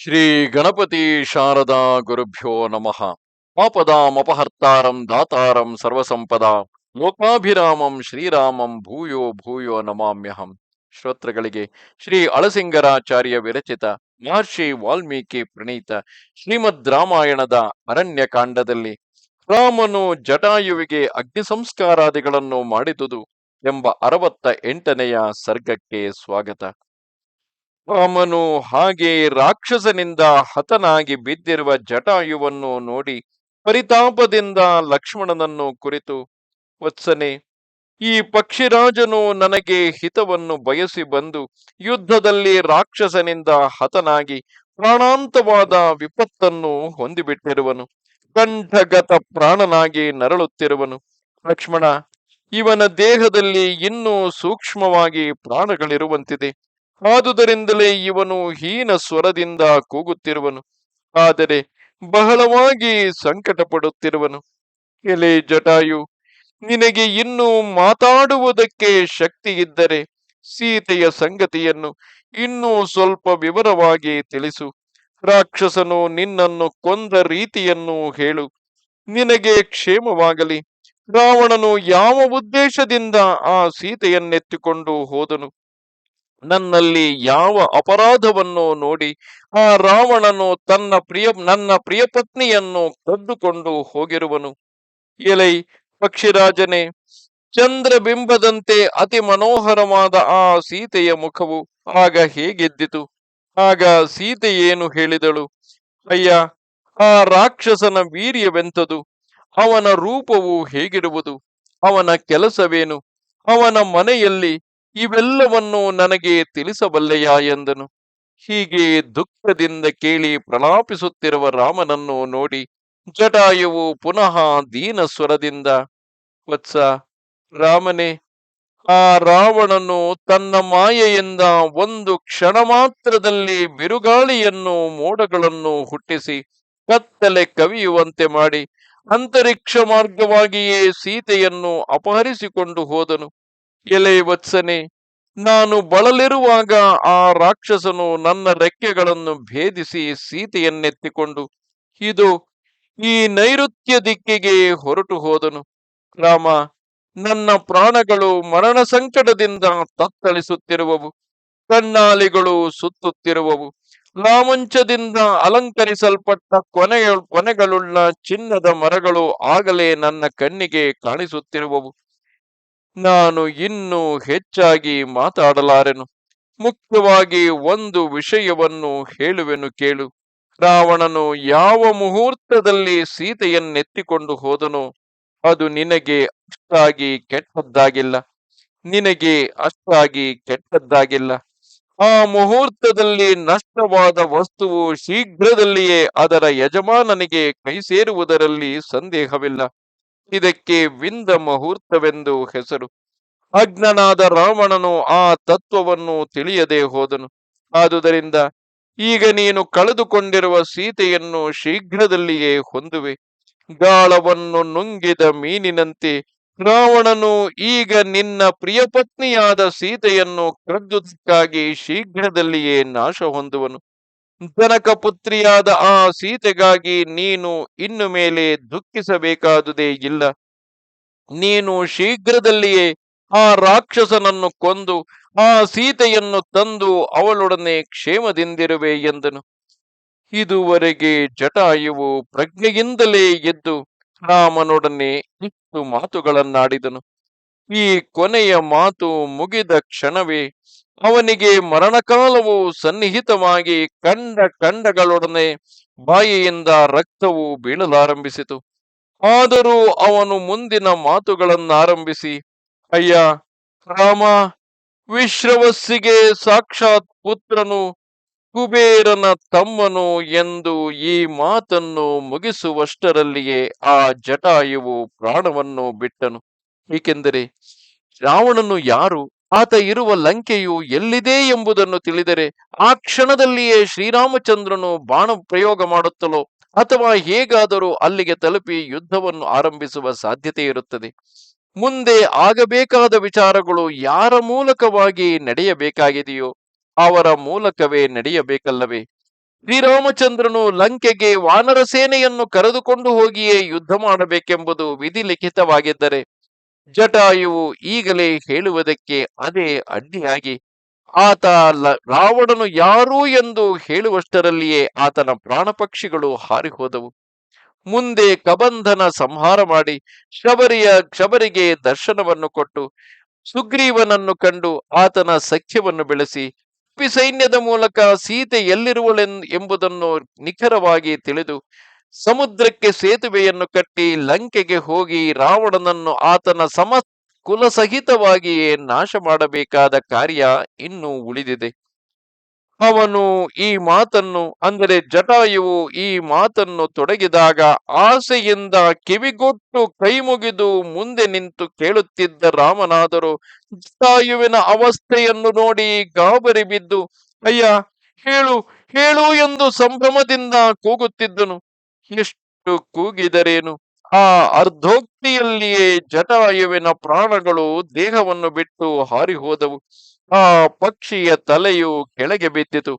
ಶ್ರೀ ಗಣಪತಿ ಶಾರದಾ ಗುರುಭ್ಯೋ ನಮಃ. ಪಾಪದಾಮಪಹರ್ತಾರಂ ದಾತಾರಂ ಸರ್ವಸಂಪದ. ಲೋಕಾಭಿರಾಮಂ ಶ್ರೀರಾಮಂ ಭೂಯೋ ಭೂಯೋ ನಮಾಮ್ಯಹಂ. ಶ್ರೋತೃಗಳಿಗೆ ಶ್ರೀ ಅಳಸಿಂಗರಾಚಾರ್ಯ ವಿರಚಿತ ಮಹರ್ಷಿ ವಾಲ್ಮೀಕಿ ಪ್ರಣೀತ ಶ್ರೀಮದ್ ರಾಮಾಯಣದ ಅರಣ್ಯಕಾಂಡದಲ್ಲಿ ರಾಮನು ಜಟಾಯುವಿಗೆ ಅಗ್ನಿ ಸಂಸ್ಕಾರಾದಿಗಳನ್ನು ಮಾಡಿದುದು ಎಂಬ ಅರವತ್ತ ಎಂಟನೆಯ ಸರ್ಗಕ್ಕೆ ಸ್ವಾಗತ. ರಾಮನು ಹಾಗೆ ರಾಕ್ಷಸನಿಂದ ಹತನಾಗಿ ಬಿದ್ದಿರುವ ಜಟಾಯುವನ್ನು ನೋಡಿ ಪರಿತಾಪದಿಂದ ಲಕ್ಷ್ಮಣನನ್ನು ಕುರಿತು ವತ್ಸನೆ, ಈ ಪಕ್ಷಿರಾಜನು ನನಗೆ ಹಿತವನ್ನು ಬಯಸಿ ಬಂದು ಯುದ್ಧದಲ್ಲಿ ರಾಕ್ಷಸನಿಂದ ಹತನಾಗಿ ಪ್ರಾಣಾಂತವಾದ ವಿಪತ್ತನ್ನು ಹೊಂದಿಬಿಟ್ಟಿರುವನು, ಕಂಠಗತ ಪ್ರಾಣನಾಗಿ ನರಳುತ್ತಿರುವನು. ಲಕ್ಷ್ಮಣ, ಇವನ ದೇಹದಲ್ಲಿ ಇನ್ನೂ ಸೂಕ್ಷ್ಮವಾಗಿ ಪ್ರಾಣಗಳಿರುವಂತಿದೆ. ಆದುದರಿಂದಲೇ ಇವನು ಹೀನ ಸ್ವರದಿಂದ ಕೂಗುತ್ತಿರುವನು. ಆದರೆ ಬಹಳವಾಗಿ ಸಂಕಟ ಪಡುತ್ತಿರುವನು ಎಲೆ ಜಟಾಯು, ನಿನಗೆ ಇನ್ನೂ ಮಾತಾಡುವುದಕ್ಕೆ ಶಕ್ತಿ ಇದ್ದರೆ ಸೀತೆಯ ಸಂಗತಿಯನ್ನು ಇನ್ನೂ ಸ್ವಲ್ಪ ವಿವರವಾಗಿ ತಿಳಿಸು. ರಾಕ್ಷಸನು ನಿನ್ನನ್ನು ಕೊಂದ ರೀತಿಯನ್ನು ಹೇಳು. ನಿನಗೆ ಕ್ಷೇಮವಾಗಲಿ. ರಾವಣನು ಯಾವ ಉದ್ದೇಶದಿಂದ ಆ ಸೀತೆಯನ್ನೆತ್ತಿಕೊಂಡು ಹೋದನು? ನನ್ನಲ್ಲಿ ಯಾವ ಅಪರಾಧವನ್ನು ನೋಡಿ ಆ ರಾವಣನು ತನ್ನ ಪ್ರಿಯ, ನನ್ನ ಪ್ರಿಯ ಪತ್ನಿಯನ್ನು ಕದ್ದುಕೊಂಡು ಹೋಗಿರುವನು. ಎಲೈ ಪಕ್ಷಿರಾಜನೇ, ಚಂದ್ರಬಿಂಬದಂತೆ ಅತಿ ಮನೋಹರವಾದ ಆ ಸೀತೆಯ ಮುಖವು ಆಗ ಹೇಗೆದ್ದಿತು? ಆಗ ಸೀತೆ ಏನು ಹೇಳಿದಳು? ಅಯ್ಯ, ಆ ರಾಕ್ಷಸನ ವೀರ್ಯವೆಂಥದು ಅವನ ರೂಪವು ಹೇಗಿರುವುದು? ಅವನ ಕೆಲಸವೇನು? ಅವನ ಮನೆಯಲ್ಲಿ ಇವೆಲ್ಲವನ್ನು ನನಗೆ ತಿಳಿಸಬಲ್ಲೆಯಾ ಎಂದನು. ಹೀಗೆ ದುಃಖದಿಂದ ಕೇಳಿ ಪ್ರಲಾಪಿಸುತ್ತಿರುವ ರಾಮನನ್ನು ನೋಡಿ ಜಟಾಯುವು ಪುನಃ ದೀನ ಸ್ವರದಿಂದ, ವತ್ಸ, ರಾಮನೇ, ಆ ರಾವಣನು ತನ್ನ ಮಾಯೆಯಿಂದ ಒಂದು ಕ್ಷಣ ಮಾತ್ರದಲ್ಲಿ ಬಿರುಗಾಳಿಯನ್ನು ಮೋಡಗಳನ್ನು ಹುಟ್ಟಿಸಿ ಕತ್ತಲೆ ಕವಿಯುವಂತೆ ಮಾಡಿ, ಅಂತರಿಕ್ಷ ಮಾರ್ಗವಾಗಿಯೇ ಸೀತೆಯನ್ನು ಅಪಹರಿಸಿಕೊಂಡು ಹೋದನು. ಎಲೆ ವತ್ಸನೆ, ನಾನು ಬಳಲಿರುವಾಗ ಆ ರಾಕ್ಷಸನು ನನ್ನ ರೆಕ್ಕೆಗಳನ್ನು ಭೇದಿಸಿ ಸೀತೆಯನ್ನೆತ್ತಿಕೊಂಡು, ಇದು, ಈ ನೈಋತ್ಯ ದಿಕ್ಕಿಗೆ ಹೊರಟು ಹೋದನು. ರಾಮ, ನನ್ನ ಪ್ರಾಣಗಳು ಮರಣ ಸಂಕಟದಿಂದ ತತ್ತಳಿಸುತ್ತಿರುವವು. ಕಣ್ಣಾಲಿಗಳು ಸುತ್ತುತ್ತಿರುವವು. ಲಾಮಂಚದಿಂದ ಅಲಂಕರಿಸಲ್ಪಟ್ಟ ಕೊನೆಯ, ಕೊನೆಗಳುಳ್ಳ ಚಿನ್ನದ ಮರಗಳು ಆಗಲೇ ನನ್ನ ಕಣ್ಣಿಗೆ ಕಾಣಿಸುತ್ತಿರುವವು. ನಾನು ಇನ್ನೂ ಹೆಚ್ಚಾಗಿ ಮಾತಾಡಲಾರೆನು. ಮುಖ್ಯವಾಗಿ ಒಂದು ವಿಷಯವನ್ನು ಹೇಳುವೆನು ಕೇಳು. ರಾವಣನು ಯಾವ ಮುಹೂರ್ತದಲ್ಲಿ ಸೀತೆಯನ್ನೆತ್ತಿಕೊಂಡು ಹೋದನು ಅದು ನಿನಗೆ ಅಷ್ಟಾಗಿ ಕೆಟ್ಟದ್ದಾಗಿಲ್ಲ. ನಿನಗೆ ಅಷ್ಟಾಗಿ ಕೆಟ್ಟದ್ದಾಗಿಲ್ಲ. ಆ ಮುಹೂರ್ತದಲ್ಲಿ ನಷ್ಟವಾದ ವಸ್ತುವು ಶೀಘ್ರದಲ್ಲಿಯೇ ಅದರ ಯಜಮಾನನಿಗೆ ಕೈ ಸೇರುವುದರಲ್ಲಿ ಸಂದೇಹವಿಲ್ಲ. ಇದಕ್ಕೆ ವಿಂದ ಮುಹೂರ್ತವೆಂದು ಹೆಸರು. ಅಜ್ಞನಾದ ರಾವಣನು ಆ ತತ್ವವನ್ನು ತಿಳಿಯದೆ ಹೋದನು. ಆದುದರಿಂದ ಈಗ ನೀನು ಕಳೆದುಕೊಂಡಿರುವ ಸೀತೆಯನ್ನು ಶೀಘ್ರದಲ್ಲಿಯೇ ಹೊಂದುವೆ. ಗಾಳವನ್ನು ನುಂಗಿದ ಮೀನಿನಂತೆ ರಾವಣನು ಈಗ ನಿನ್ನ ಪ್ರಿಯಪತ್ನಿಯಾದ ಸೀತೆಯನ್ನು ಕದ್ದುದಕ್ಕಾಗಿ ಶೀಘ್ರದಲ್ಲಿಯೇ ನಾಶ ಹೊಂದುವನು ಜನಕ ಪುತ್ರಿಯಾದ ಆ ಸೀತೆಗಾಗಿ ನೀನು ಇನ್ನು ಮೇಲೆ ದುಃಖಿಸಬೇಕಾದುದೇ ಇಲ್ಲ. ನೀನು ಶೀಘ್ರದಲ್ಲಿಯೇ ಆ ರಾಕ್ಷಸನನ್ನು ಕೊಂದು ಆ ಸೀತೆಯನ್ನು ತಂದು ಅವಳೊಡನೆ ಕ್ಷೇಮದಿಂದಿರುವೆ ಎಂದನು. ಇದುವರೆಗೆ ಜಟಾಯುವು ಪ್ರಜ್ಞೆಯಿಂದಲೇ ಎದ್ದು ರಾಮನೊಡನೆ ಇಷ್ಟು ಮಾತುಗಳನ್ನಾಡಿದನು. ಈ ಕೊನೆಯ ಮಾತು ಮುಗಿದ ಕ್ಷಣವೇ ಅವನಿಗೆ ಮರಣಕಾಲವು ಸನ್ನಿಹಿತವಾಗಿ ಕಂಡ ಕಂಡಗಳೊಡನೆ ಬಾಯಿಯಿಂದ ರಕ್ತವು ಬೀಳಲಾರಂಭಿಸಿತು. ಆದರೂ ಅವನು ಮುಂದಿನ ಮಾತುಗಳನ್ನಾರಂಭಿಸಿ, ಅಯ್ಯ, ರಾಮ, ವಿಶ್ರವಸ್ಸಿಗೆ ಸಾಕ್ಷಾತ್ ಪುತ್ರನು, ಕುಬೇರನ ತಮ್ಮನು ಎಂದು ಈ ಮಾತನ್ನು ಮುಗಿಸುವಷ್ಟರಲ್ಲಿಯೇ ಆ ಜಟಾಯುವು ಪ್ರಾಣವನ್ನು ಬಿಟ್ಟನು. ಏಕೆಂದರೆ ರಾವಣನು ಯಾರು? ಆತ ಇರುವ ಲಂಕೆಯು ಎಲ್ಲಿದೆ ಎಂಬುದನ್ನು ತಿಳಿದರೆ ಆ ಕ್ಷಣದಲ್ಲಿಯೇ ಶ್ರೀರಾಮಚಂದ್ರನು ಬಾಣ ಪ್ರಯೋಗ ಮಾಡುತ್ತಲೋ ಅಥವಾ ಹೇಗಾದರೂ ಅಲ್ಲಿಗೆ ತಲುಪಿ ಯುದ್ಧವನ್ನು ಆರಂಭಿಸುವ ಸಾಧ್ಯತೆ ಇರುತ್ತದೆ. ಮುಂದೆ ಆಗಬೇಕಾದ ವಿಚಾರಗಳು ಯಾರ ಮೂಲಕವಾಗಿ ನಡೆಯಬೇಕಾಗಿದೆಯೋ ಅವರ ಮೂಲಕವೇ ನಡೆಯಬೇಕಲ್ಲವೇ? ಶ್ರೀರಾಮಚಂದ್ರನು ಲಂಕೆಗೆ ವಾನರ ಸೇನೆಯನ್ನು ಕರೆದುಕೊಂಡು ಹೋಗಿಯೇ ಯುದ್ಧ ಮಾಡಬೇಕೆಂಬುದು ವಿಧಿ ಲಿಖಿತವಾಗಿದ್ದರೆ ಜಟಾಯುವು ಈಗಲೇ ಹೇಳುವುದಕ್ಕೆ ಅದೇ ಅಡ್ಡಿಯಾಗಿ, ಆತ ರಾವಣನು ಯಾರು ಎಂದು ಹೇಳುವಷ್ಟರಲ್ಲಿಯೇ ಆತನ ಪ್ರಾಣ ಪಕ್ಷಿಗಳು ಹಾರಿಹೋದವು. ಮುಂದೆ ಕಬಂಧನ ಸಂಹಾರ ಮಾಡಿ ಶಬರಿಯ, ಶಬರಿಗೆ ದರ್ಶನವನ್ನು ಕೊಟ್ಟು, ಸುಗ್ರೀವನನ್ನು ಕಂಡು ಆತನ ಸಖ್ಯವನ್ನು ಬೆಳೆಸಿ ಸೈನ್ಯದ ಮೂಲಕ ಸೀತೆ ಎಲ್ಲಿರುವಳೆನ್ ಎಂಬುದನ್ನು ನಿಖರವಾಗಿ ತಿಳಿದು ಸಮುದ್ರಕ್ಕೆ ಸೇತುವೆಯನ್ನು ಕಟ್ಟಿ ಲಂಕೆಗೆ ಹೋಗಿ ರಾವಣನನ್ನು ಆತನ ಸಮ ಕುಲಸಹಿತವಾಗಿಯೇ ನಾಶ ಮಾಡಬೇಕಾದ ಕಾರ್ಯ ಇನ್ನೂ ಉಳಿದಿದೆ. ಅವನು ಈ ಮಾತನ್ನು, ಅಂದರೆ ಜಟಾಯುವು ಈ ಮಾತನ್ನು ತೊಡಗಿದಾಗ ಆಸೆಯಿಂದ ಕಿವಿಗೊಟ್ಟು ಕೈ ಮುಗಿದು ಮುಂದೆ ನಿಂತು ಕೇಳುತ್ತಿದ್ದ ರಾಮನಾದರೂ ಜಟಾಯುವಿನ ಅವಸ್ಥೆಯನ್ನು ನೋಡಿ ಗಾಬರಿ ಬಿದ್ದು, ಅಯ್ಯ, ಹೇಳು ಹೇಳು ಎಂದು ಸಂಭ್ರಮದಿಂದ ಕೂಗುತ್ತಿದ್ದನು. ಎಷ್ಟು ಕೂಗಿದರೇನು? ಆ ಅರ್ಧೋಕ್ತಿಯಲ್ಲಿಯೇ ಜಟಾಯುವಿನ ಪ್ರಾಣಗಳು ದೇಹವನ್ನು ಬಿಟ್ಟು ಹಾರಿ ಹೋದವು ಆ ಪಕ್ಷಿಯ ತಲೆಯು ಕೆಳಗೆ ಬಿದ್ದಿತು.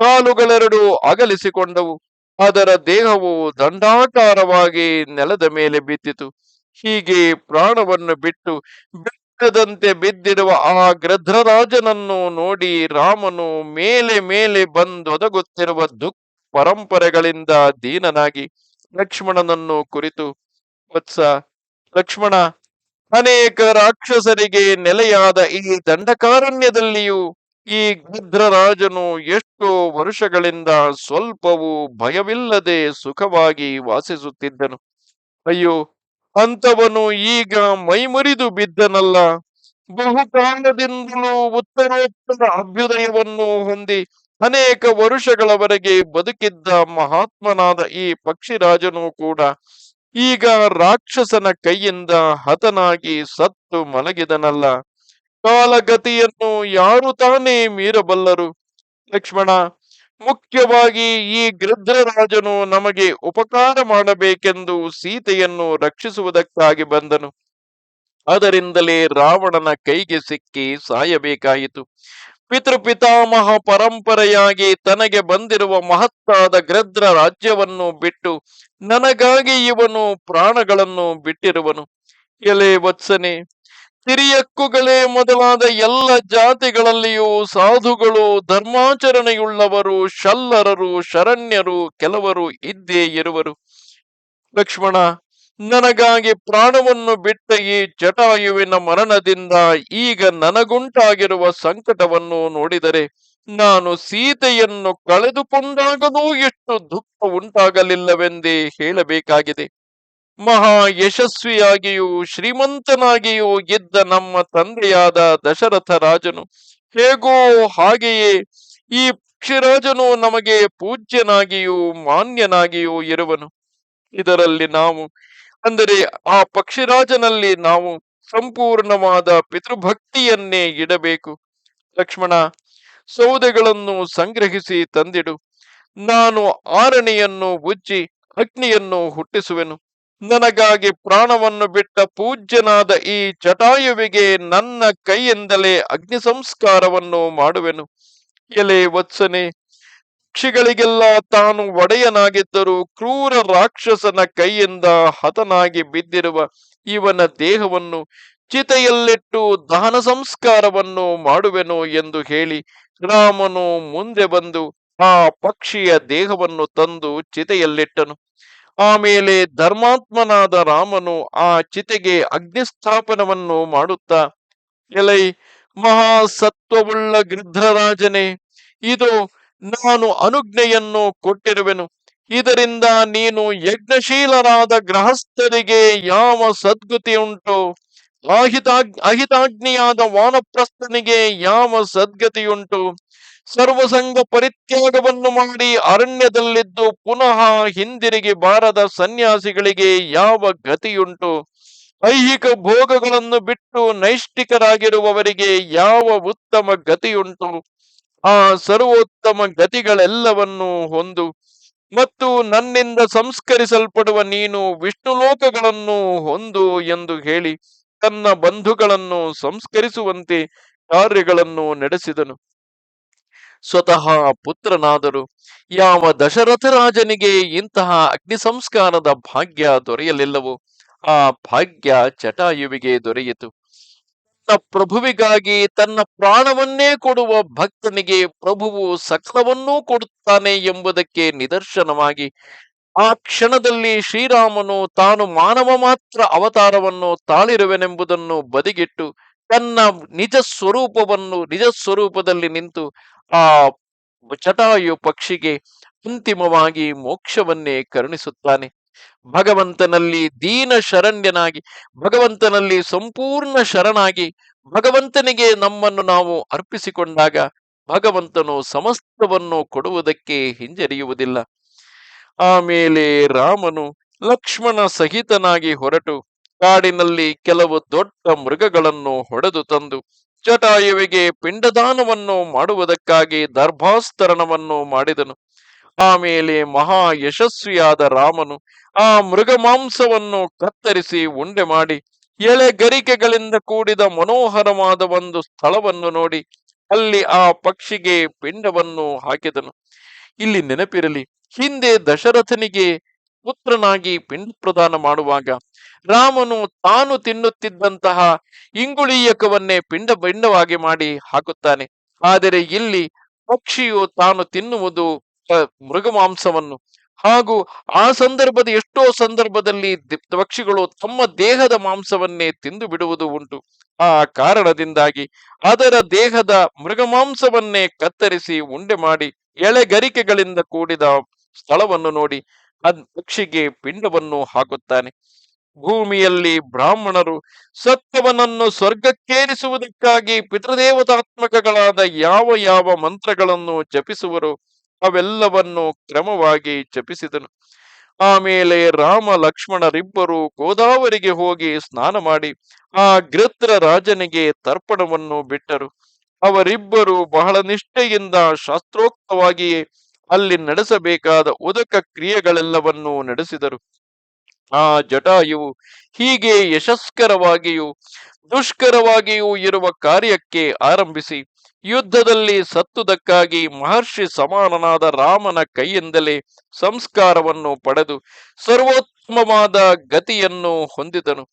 ಕಾಲುಗಳೆರಡು ಅಗಲಿಸಿಕೊಂಡವು. ಅದರ ದೇಹವು ದಂಡಾಕಾರವಾಗಿ ನೆಲದ ಮೇಲೆ ಬಿದ್ದಿತು. ಹೀಗೆ ಪ್ರಾಣವನ್ನು ಬಿಟ್ಟು ಬೆಟ್ಟದಂತೆ ಬಿದ್ದಿರುವ ಆ ಗ್ರಧ್ರರಾಜನನ್ನು ನೋಡಿ ರಾಮನು ಮೇಲೆ ಮೇಲೆ ಬಂದೊದಗುತ್ತಿರುವ ದುಃಖ ಪರಂಪರೆಗಳಿಂದ ದೀನನಾಗಿ ಲಕ್ಷ್ಮಣನನ್ನು ಕುರಿತು ವತ್ಸ. ಲಕ್ಷ್ಮಣ, ಅನೇಕ ರಾಕ್ಷಸರಿಗೆ ನೆಲೆಯಾದ ಈ ದಂಡಕಾರಣ್ಯದಲ್ಲಿಯೂ ಈ ಗುದ್ರರಾಜನು ಎಷ್ಟೋ ವರುಷಗಳಿಂದ ಸ್ವಲ್ಪವೂ ಭಯವಿಲ್ಲದೆ ಸುಖವಾಗಿ ವಾಸಿಸುತ್ತಿದ್ದನು. ಅಯ್ಯೋ, ಅಂಥವನು ಈಗ ಮೈಮುರಿದು ಬಿದ್ದನಲ್ಲ. ಬಹುಕಾಲದಿಂದಲೂ ಉತ್ತರೋತ್ತರ ಅಭ್ಯುದಯವನ್ನು ಹೊಂದಿ ಅನೇಕ ವರುಷಗಳವರೆಗೆ ಬದುಕಿದ್ದ ಮಹಾತ್ಮನಾದ ಈ ಪಕ್ಷಿರಾಜನು ಕೂಡ ಈಗ ರಾಕ್ಷಸನ ಕೈಯಿಂದ ಹತನಾಗಿ ಸತ್ತು ಮಲಗಿದನಲ್ಲ. ಕಾಲಗತಿಯನ್ನು ಯಾರು ತಾನೇ ಮೀರಬಲ್ಲರು? ಲಕ್ಷ್ಮಣ, ಮುಖ್ಯವಾಗಿ ಈ ಗೃಧ್ರರಾಜನು ನಮಗೆ ಉಪಕಾರ ಮಾಡಬೇಕೆಂದು ಸೀತೆಯನ್ನು ರಕ್ಷಿಸುವುದಕ್ಕಾಗಿ ಬಂದನು. ಅದರಿಂದಲೇ ರಾವಣನ ಕೈಗೆ ಸಿಕ್ಕಿ ಸಾಯಬೇಕಾಯಿತು. ಪಿತೃಪಿತಾಮಹ ಪರಂಪರೆಯಾಗಿ ತನಗೆ ಬಂದಿರುವ ಮಹತ್ತಾದ ಗ್ರದ್ರ ರಾಜ್ಯವನ್ನು ಬಿಟ್ಟು ನನಗಾಗಿ ಇವನು ಪ್ರಾಣಗಳನ್ನು ಬಿಟ್ಟಿರುವನು. ಎಲೆ ವತ್ಸನೆ, ತಿರಿಯಕ್ಕುಗಳೇ ಮೊದಲಾದ ಎಲ್ಲ ಜಾತಿಗಳಲ್ಲಿಯೂ ಸಾಧುಗಳು, ಧರ್ಮಾಚರಣೆಯುಳ್ಳವರು, ಶಲ್ಲರರು, ಶರಣ್ಯರು, ಕೆಲವರು ಇದ್ದೇ ಇರುವರು. ಲಕ್ಷ್ಮಣ ನನಗಾಗಿ ಪ್ರಾಣವನ್ನು ಬಿಟ್ಟ ಈ ಜಟಾಯುವಿನ ಮರಣದಿಂದ ಈಗ ನನಗುಂಟಾಗಿರುವ ಸಂಕಟವನ್ನು ನೋಡಿದರೆ ನಾನು ಸೀತೆಯನ್ನು ಕಳೆದುಕೊಂಡಾಗಲೂ ಎಷ್ಟು ದುಃಖ ಉಂಟಾಗಲಿಲ್ಲವೆಂದೇ ಹೇಳಬೇಕಾಗಿದೆ. ಮಹಾ ಯಶಸ್ವಿಯಾಗಿಯೂ ಶ್ರೀಮಂತನಾಗಿಯೂ ಇದ್ದ ನಮ್ಮ ತಂದೆಯಾದ ದಶರಥ ರಾಜನು ಹೇಗೋ ಹಾಗೆಯೇ ಈ ಪಕ್ಷಿರಾಜನು ನಮಗೆ ಪೂಜ್ಯನಾಗಿಯೂ ಮಾನ್ಯನಾಗಿಯೂ ಇರುವನು. ಇದರಲ್ಲಿ ನಾವು ಅಂದರೆ ಆ ಪಕ್ಷಿರಾಜನಲ್ಲಿ ನಾವು ಸಂಪೂರ್ಣವಾದ ಪಿತೃಭಕ್ತಿಯನ್ನೇ ಇಡಬೇಕು. ಲಕ್ಷ್ಮಣ, ಸೌದೆಗಳನ್ನು ಸಂಗ್ರಹಿಸಿ ತಂದಿಡು. ನಾನು ಆರಣಿಯನ್ನು ಉಜ್ಜಿ ಅಗ್ನಿಯನ್ನು ಹುಟ್ಟಿಸುವೆನು. ನನಗಾಗಿ ಪ್ರಾಣವನ್ನು ಬಿಟ್ಟ ಪೂಜ್ಯನಾದ ಈ ಜಟಾಯುವಿಗೆ ನನ್ನ ಕೈಯಿಂದಲೇ ಅಗ್ನಿ ಸಂಸ್ಕಾರವನ್ನು ಮಾಡುವೆನು. ಎಲೆ, ವತ್ಸನೆ ಪಕ್ಷಿಗಳಿಗೆಲ್ಲ ತಾನು ಒಡೆಯನಾಗಿದ್ದರೂ ಕ್ರೂರ ರಾಕ್ಷಸನ ಕೈಯಿಂದ ಹತನಾಗಿ ಬಿದ್ದಿರುವ ಇವನ ದೇಹವನ್ನು ಚಿತೆಯಲ್ಲಿಟ್ಟು ದಹನ ಸಂಸ್ಕಾರವನ್ನು ಮಾಡುವೆನು ಎಂದು ಹೇಳಿ ರಾಮನು ಮುಂದೆ ಬಂದು ಆ ಪಕ್ಷಿಯ ದೇಹವನ್ನು ತಂದು ಚಿತೆಯಲ್ಲಿಟ್ಟನು. ಆಮೇಲೆ ಧರ್ಮಾತ್ಮನಾದ ರಾಮನು ಆ ಚಿತೆಗೆ ಅಗ್ನಿಸ್ಥಾಪನವನ್ನು ಮಾಡುತ್ತಾ, ಎಲೈ ಮಹಾಸತ್ವವುಳ್ಳ ಗೃಧ್ರರಾಜನೇ ಇದು ನಾನು ಅನುಜ್ಞೆಯನ್ನು ಕೊಟ್ಟಿರುವೆನು. ಇದರಿಂದ ನೀನು ಯಜ್ಞಶೀಲರಾದ ಗ್ರಹಸ್ಥರಿಗೆ ಯಾವ ಸದ್ಗತಿ ಉಂಟು ಅಹಿತಾ ಅಹಿತಾಗ್ನಿಯಾದ ವಾನಪ್ರಸ್ಥನಿಗೆ ಯಾವ ಸದ್ಗತಿಯುಂಟು? ಸರ್ವಸಂಗ ಪರಿತ್ಯಾಗವನ್ನು ಮಾಡಿ ಅರಣ್ಯದಲ್ಲಿದ್ದು ಪುನಃ ಹಿಂದಿರುಗಿ ಬಾರದ ಸನ್ಯಾಸಿಗಳಿಗೆ ಯಾವ ಗತಿಯುಂಟು? ಐಹಿಕ ಭೋಗಗಳನ್ನು ಬಿಟ್ಟು ನೈಷ್ಠಿಕರಾಗಿರುವವರಿಗೆ ಯಾವ ಉತ್ತಮ ಗತಿಯುಂಟು? ಆ ಸರ್ವೋತ್ತಮ ಗತಿಗಳೆಲ್ಲವನ್ನು ಹೊಂದು ಮತ್ತು ನನ್ನಿಂದ ಸಂಸ್ಕರಿಸಲ್ಪಡುವ ನೀನು ವಿಷ್ಣು ಲೋಕಗಳನ್ನು ಹೊಂದು ಎಂದು ಹೇಳಿ ತನ್ನ ಬಂಧುಗಳನ್ನು ಸಂಸ್ಕರಿಸುವಂತೆ ಕಾರ್ಯಗಳನ್ನು ನಡೆಸಿದನು. ಸ್ವತಃ ಪುತ್ರನಾದರು. ಯಾವ ದಶರಥರಾಜನಿಗೆ ಇಂತಹ ಅಗ್ನಿ ಸಂಸ್ಕಾರದ ಭಾಗ್ಯ ದೊರೆಯಲಿಲ್ಲವೋ ಆ ಭಾಗ್ಯ ಚಟಾಯುವಿಗೆ ದೊರೆಯಿತು. ತನ್ನ ಪ್ರಭುವಿಗಾಗಿ ತನ್ನ ಪ್ರಾಣವನ್ನೇ ಕೊಡುವ ಭಕ್ತನಿಗೆ ಪ್ರಭುವು ಸಕಲವನ್ನೂ ಕೊಡುತ್ತಾನೆ ಎಂಬುದಕ್ಕೆ ನಿದರ್ಶನವಾಗಿ ಆ ಕ್ಷಣದಲ್ಲಿ ಶ್ರೀರಾಮನು ತಾನು ಮಾನವ ಮಾತ್ರ ಅವತಾರವನ್ನು ತಾಳಿರುವೆನೆಂಬುದನ್ನು ಬದಿಗಿಟ್ಟು ತನ್ನ ನಿಜ ಸ್ವರೂಪವನ್ನು, ನಿಜ ಸ್ವರೂಪದಲ್ಲಿ ನಿಂತು ಆ ಚಟಾಯು ಪಕ್ಷಿಗೆ ಅಂತಿಮವಾಗಿ ಮೋಕ್ಷವನ್ನೇ ಕರುಣಿಸುತ್ತಾನೆ. ಭಗವಂತನಲ್ಲಿ ದೀನ ಶರಣ್ಯನಾಗಿ, ಭಗವಂತನಲ್ಲಿ ಸಂಪೂರ್ಣ ಶರಣಾಗಿ, ಭಗವಂತನಿಗೆ ನಮ್ಮನ್ನು ನಾವು ಅರ್ಪಿಸಿಕೊಂಡಾಗ ಭಗವಂತನು ಸಮಸ್ತವನ್ನು ಕೊಡುವುದಕ್ಕೆ ಹಿಂಜರಿಯುವುದಿಲ್ಲ. ಆಮೇಲೆ ರಾಮನು ಲಕ್ಷ್ಮಣ ಸಹಿತನಾಗಿ ಹೊರಟು ಕಾಡಿನಲ್ಲಿ ಕೆಲವು ದೊಡ್ಡ ಮೃಗಗಳನ್ನು ಹೊಡೆದು ತಂದು ಜಟಾಯುವಿಗೆ ಪಿಂಡದಾನವನ್ನು ಮಾಡುವುದಕ್ಕಾಗಿ ದರ್ಭಾಸ್ತರಣವನ್ನು ಮಾಡಿದನು. ಆಮೇಲೆ ಮಹಾ ಯಶಸ್ವಿಯಾದ ರಾಮನು ಆ ಮೃಗ ಮಾಂಸವನ್ನು ಕತ್ತರಿಸಿ ಉಂಡೆ ಮಾಡಿ ಎಳೆ ಗರಿಕೆಗಳಿಂದ ಕೂಡಿದ ಮನೋಹರವಾದ ಒಂದು ಸ್ಥಳವನ್ನು ನೋಡಿ ಅಲ್ಲಿ ಆ ಪಕ್ಷಿಗೆ ಪಿಂಡವನ್ನು ಹಾಕಿದನು. ಇಲ್ಲಿ ನೆನಪಿರಲಿ, ಹಿಂದೆ ದಶರಥನಿಗೆ ಪುತ್ರನಾಗಿ ಪಿಂಡ ಪ್ರದಾನ ಮಾಡುವಾಗ ರಾಮನು ತಾನು ತಿನ್ನುತ್ತಿದ್ದಂತಹ ಇಂಗುಳೀಯಕವನ್ನೇ ಪಿಂಡ ಪಿಂಡವಾಗಿ ಮಾಡಿ ಹಾಕುತ್ತಾನೆ. ಆದರೆ ಇಲ್ಲಿ ಪಕ್ಷಿಯು ತಾನು ತಿನ್ನುವುದು ಮೃಗ ಮಾಂಸವನ್ನು ಹಾಗೂ ಆ ಸಂದರ್ಭದ ಎಷ್ಟೋ ಸಂದರ್ಭದಲ್ಲಿ ಪಕ್ಷಿಗಳು ತಮ್ಮ ದೇಹದ ಮಾಂಸವನ್ನೇ ತಿಂದು ಬಿಡುವುದು ಉಂಟು. ಆ ಕಾರಣದಿಂದಾಗಿ ಅದರ ದೇಹದ ಮೃಗ ಮಾಂಸವನ್ನೇ ಕತ್ತರಿಸಿ ಉಂಡೆ ಮಾಡಿ ಎಳೆಗರಿಕೆಗಳಿಂದ ಕೂಡಿದ ಸ್ಥಳವನ್ನು ನೋಡಿ ಅದ್, ಪಕ್ಷಿಗೆ ಪಿಂಡವನ್ನು ಹಾಕುತ್ತಾನೆ. ಭೂಮಿಯಲ್ಲಿ ಬ್ರಾಹ್ಮಣರು ಸತ್ಯವನನ್ನು ಸ್ವರ್ಗಕ್ಕೇರಿಸುವುದಕ್ಕಾಗಿ ಪಿತೃದೇವತಾತ್ಮಕಗಳಾದ ಯಾವ ಯಾವ ಮಂತ್ರಗಳನ್ನು ಜಪಿಸುವರು ಅವೆಲ್ಲವನ್ನು ಕ್ರಮವಾಗಿ ಜಪಿಸಿದನು. ಆಮೇಲೆ ರಾಮ ಲಕ್ಷ್ಮಣರಿಬ್ಬರು ಗೋದಾವರಿಗೆ ಹೋಗಿ ಸ್ನಾನ ಮಾಡಿ ಆ ಗೃತ್ರ ರಾಜನಿಗೆ ತರ್ಪಣವನ್ನು ಬಿಟ್ಟರು. ಅವರಿಬ್ಬರು ಬಹಳ ನಿಷ್ಠೆಯಿಂದ ಶಾಸ್ತ್ರೋಕ್ತವಾಗಿಯೇ ಅಲ್ಲಿ ನಡೆಸಬೇಕಾದ ಉದಕ ಕ್ರಿಯೆಗಳೆಲ್ಲವನ್ನೂ ನಡೆಸಿದರು. ಆ ಜಟಾಯುವು ಹೀಗೆ ಯಶಸ್ಕರವಾಗಿಯೂ ದುಷ್ಕರವಾಗಿಯೂ ಇರುವ ಕಾರ್ಯಕ್ಕೆ ಆರಂಭಿಸಿ, ಯುದ್ಧದಲ್ಲಿ ಸತ್ತುದಕ್ಕಾಗಿ ಮಹರ್ಷಿ ಸಮಾನನಾದ ರಾಮನ ಕೈಯಿಂದಲೇ ಸಂಸ್ಕಾರವನ್ನು ಪಡೆದು ಸರ್ವೋತ್ತಮವಾದ ಗತಿಯನ್ನು ಹೊಂದಿದನು.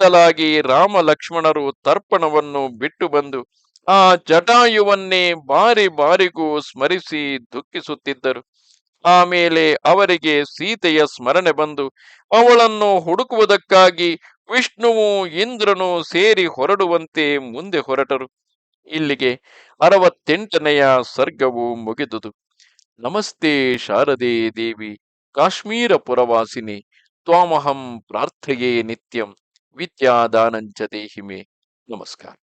ತಲಾಗಿ ರಾಮ ಲಕ್ಷ್ಮಣರು ತರ್ಪಣವನ್ನು ಬಿಟ್ಟು ಬಂದು, ಆ ಜಟಾಯುವನ್ನೇ ಬಾರಿ ಬಾರಿಗೂ ಸ್ಮರಿಸಿ ದುಃಖಿಸುತ್ತಿದ್ದರು. ಆಮೇಲೆ ಅವರಿಗೆ ಸೀತೆಯ ಸ್ಮರಣೆ ಬಂದು, ಅವಳನ್ನು ಹುಡುಕುವುದಕ್ಕಾಗಿ ವಿಷ್ಣುವು ಇಂದ್ರನು ಸೇರಿ ಹೊರಡುವಂತೆ ಮುಂದೆ ಹೊರಟರು. ಇಲ್ಲಿಗೆ ಅರವತ್ತೆಂಟನೆಯ ಸರ್ಗವು ಮುಗಿದುದು. ನಮಸ್ತೆ ಶಾರದೆ ದೇವಿ, ಕಾಶ್ಮೀರ ಪುರವಾಸಿನಿ, ತ್ವಾಮಹಂ ಪ್ರಾರ್ಥಯೇ ನಿತ್ಯಂ, ವಿದ್ಯಾದಾನಂಚ ದೇಹಿಮೆ. ನಮಸ್ಕಾರ.